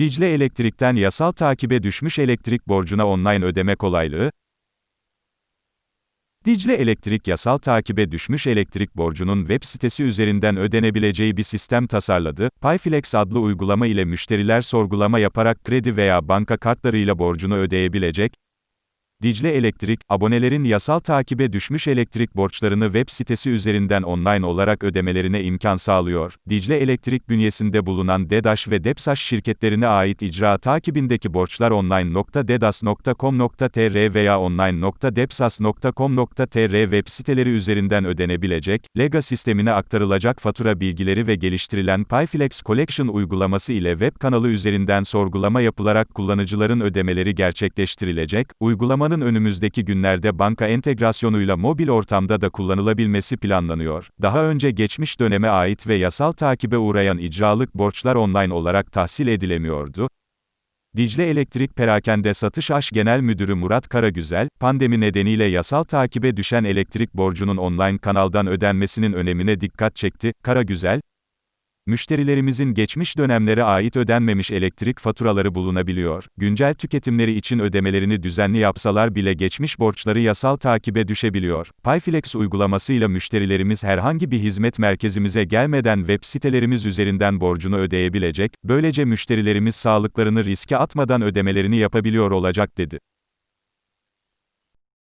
Dicle Elektrik'ten yasal takibe düşmüş elektrik borcuna online ödeme kolaylığı. Dicle Elektrik yasal takibe düşmüş elektrik borcunun web sitesi üzerinden ödenebileceği bir sistem tasarladı. Payflex adlı uygulama ile müşteriler sorgulama yaparak kredi veya banka kartlarıyla borcunu ödeyebilecek. Dicle Elektrik, abonelerin yasal takibe düşmüş elektrik borçlarını web sitesi üzerinden online olarak ödemelerine imkan sağlıyor. Dicle Elektrik bünyesinde bulunan DEDAŞ ve DEPSAŞ şirketlerine ait icra takibindeki borçlar online.dedas.com.tr veya online.depsas.com.tr web siteleri üzerinden ödenebilecek, Lega sistemine aktarılacak fatura bilgileri ve geliştirilen Payflex Collection uygulaması ile web kanalı üzerinden sorgulama yapılarak kullanıcıların ödemeleri gerçekleştirilecek. Uygulamanın önümüzdeki günlerde banka entegrasyonuyla mobil ortamda da kullanılabilmesi planlanıyor. Daha önce geçmiş döneme ait ve yasal takibe uğrayan icralık borçlar online olarak tahsil edilemiyordu. Dicle Elektrik Perakende Satış Aş Genel Müdürü Murat Karagüzel, pandemi nedeniyle yasal takibe düşen elektrik borcunun online kanaldan ödenmesinin önemine dikkat çekti. Karagüzel, Müşterilerimizin geçmiş dönemlere ait ödenmemiş elektrik faturaları bulunabiliyor. Güncel tüketimleri için ödemelerini düzenli yapsalar bile geçmiş borçları yasal takibe düşebiliyor. Payflex uygulamasıyla müşterilerimiz herhangi bir hizmet merkezimize gelmeden web sitelerimiz üzerinden borcunu ödeyebilecek, böylece müşterilerimiz sağlıklarını riske atmadan ödemelerini yapabiliyor olacak dedi.